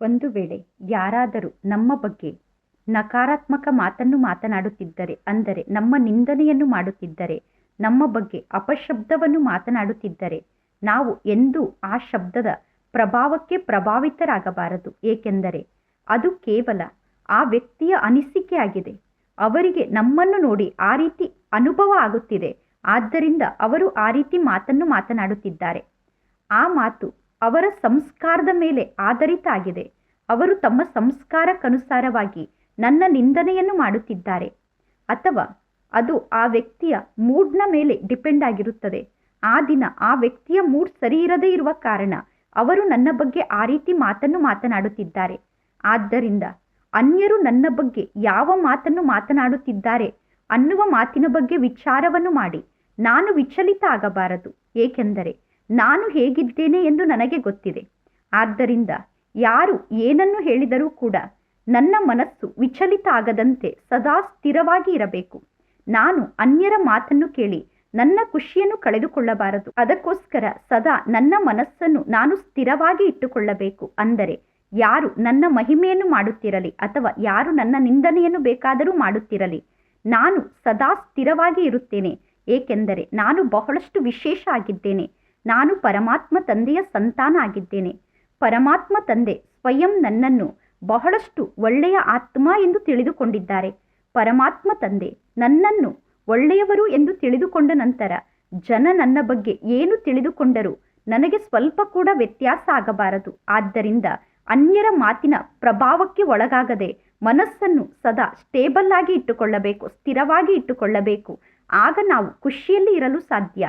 ಒಂದು ವೇಳೆ ಯಾರಾದರೂ ನಮ್ಮ ಬಗ್ಗೆ ನಕಾರಾತ್ಮಕ ಮಾತನ್ನು ಮಾತನಾಡುತ್ತಿದ್ದರೆ, ಅಂದರೆ ನಮ್ಮ ನಿಂದನೆಯನ್ನು ಮಾಡುತ್ತಿದ್ದರೆ, ನಮ್ಮ ಬಗ್ಗೆ ಅಪಶಬ್ದವನ್ನು ಮಾತನಾಡುತ್ತಿದ್ದರೆ, ನಾವು ಎಂದೂ ಆ ಶಬ್ದದ ಪ್ರಭಾವಕ್ಕೆ ಪ್ರಭಾವಿತರಾಗಬಾರದು. ಏಕೆಂದರೆ ಅದು ಕೇವಲ ಆ ವ್ಯಕ್ತಿಯ ಅನಿಸಿಕೆಯಾಗಿದೆ ಅವರಿಗೆ ನಮ್ಮನ್ನು ನೋಡಿ ಆ ರೀತಿ ಅನುಭವ ಆಗುತ್ತಿದೆ. ಆದ್ದರಿಂದ ಅವರು ಆ ರೀತಿ ಮಾತನ್ನು ಮಾತನಾಡುತ್ತಿದ್ದಾರೆ. ಆ ಮಾತು ಅವರ ಸಂಸ್ಕಾರದ ಮೇಲೆ ಆಧಾರಿತ ಆಗಿದೆ. ಅವರು ತಮ್ಮ ಸಂಸ್ಕಾರಕ್ಕನುಸಾರವಾಗಿ ನನ್ನ ನಿಂದನೆಯನ್ನು ಮಾಡುತ್ತಿದ್ದಾರೆ. ಅಥವಾ ಅದು ಆ ವ್ಯಕ್ತಿಯ ಮೂಡ್ನ ಮೇಲೆ ಡಿಪೆಂಡ್ ಆಗಿರುತ್ತದೆ. ಆ ದಿನ ಆ ವ್ಯಕ್ತಿಯ ಮೂಡ್ ಸರಿ ಇರದೇ ಇರುವ ಕಾರಣ ಅವರು ನನ್ನ ಬಗ್ಗೆ ಆ ರೀತಿ ಮಾತನ್ನು ಮಾತನಾಡುತ್ತಿದ್ದಾರೆ. ಆದ್ದರಿಂದ ಅನ್ಯರು ನನ್ನ ಬಗ್ಗೆ ಯಾವ ಮಾತನ್ನು ಮಾತನಾಡುತ್ತಿದ್ದಾರೆ ಅನ್ನುವ ಮಾತಿನ ಬಗ್ಗೆ ವಿಚಾರವನ್ನು ಮಾಡಿ ನಾನು ವಿಚಲಿತ ಆಗಬಾರದು. ಏಕೆಂದರೆ ನಾನು ಹೇಗಿದ್ದೇನೆ ಎಂದು ನನಗೆ ಗೊತ್ತಿದೆ. ಆದ್ದರಿಂದ ಯಾರು ಏನನ್ನು ಹೇಳಿದರೂ ಕೂಡ ನನ್ನ ಮನಸ್ಸು ವಿಚಲಿತ ಆಗದಂತೆ ಸದಾ ಸ್ಥಿರವಾಗಿ ಇರಬೇಕು. ನಾನು ಅನ್ಯರ ಮಾತನ್ನು ಕೇಳಿ ನನ್ನ ಖುಷಿಯನ್ನು ಕಳೆದುಕೊಳ್ಳಬಾರದು. ಅದಕ್ಕೋಸ್ಕರ ಸದಾ ನನ್ನ ಮನಸ್ಸನ್ನು ನಾನು ಸ್ಥಿರವಾಗಿ ಇಟ್ಟುಕೊಳ್ಳಬೇಕು. ಅಂದರೆ ಯಾರು ನನ್ನ ಮಹಿಮೆಯನ್ನು ಮಾಡುತ್ತಿರಲಿ ಅಥವಾ ಯಾರು ನನ್ನ ನಿಂದನೆಯನ್ನು ಬೇಕಾದರೂ ಮಾಡುತ್ತಿರಲಿ, ನಾನು ಸದಾ ಸ್ಥಿರವಾಗಿ ಇರುತ್ತೇನೆ. ಏಕೆಂದರೆ ನಾನು ಬಹಳಷ್ಟು ವಿಶೇಷ ಆಗಿದ್ದೇನೆ. ನಾನು ಪರಮಾತ್ಮ ತಂದೆಯ ಸಂತಾನ ಆಗಿದ್ದೇನೆ ಪರಮಾತ್ಮ ತಂದೆ ಸ್ವಯಂ ನನ್ನನ್ನು ಬಹಳಷ್ಟು ಒಳ್ಳೆಯ ಆತ್ಮ ಎಂದು ತಿಳಿದುಕೊಂಡಿದ್ದಾರೆ. ಪರಮಾತ್ಮ ತಂದೆ ನನ್ನನ್ನು ಒಳ್ಳೆಯವರು ಎಂದು ತಿಳಿದುಕೊಂಡ ನಂತರ ಜನ ನನ್ನ ಬಗ್ಗೆ ಏನು ತಿಳಿದುಕೊಂಡರೂ ನನಗೆ ಸ್ವಲ್ಪ ಕೂಡ ವ್ಯತ್ಯಾಸ ಆಗಬಾರದು. ಆದ್ದರಿಂದ ಅನ್ಯರ ಮಾತಿನ ಪ್ರಭಾವಕ್ಕೆ ಒಳಗಾಗದೆ ಮನಸ್ಸನ್ನು ಸದಾ ಸ್ಟೇಬಲ್ ಆಗಿ ಇಟ್ಟುಕೊಳ್ಳಬೇಕು, ಸ್ಥಿರವಾಗಿ ಇಟ್ಟುಕೊಳ್ಳಬೇಕು. ಆಗ ನಾವು ಖುಷಿಯಲ್ಲಿ ಇರಲು ಸಾಧ್ಯ.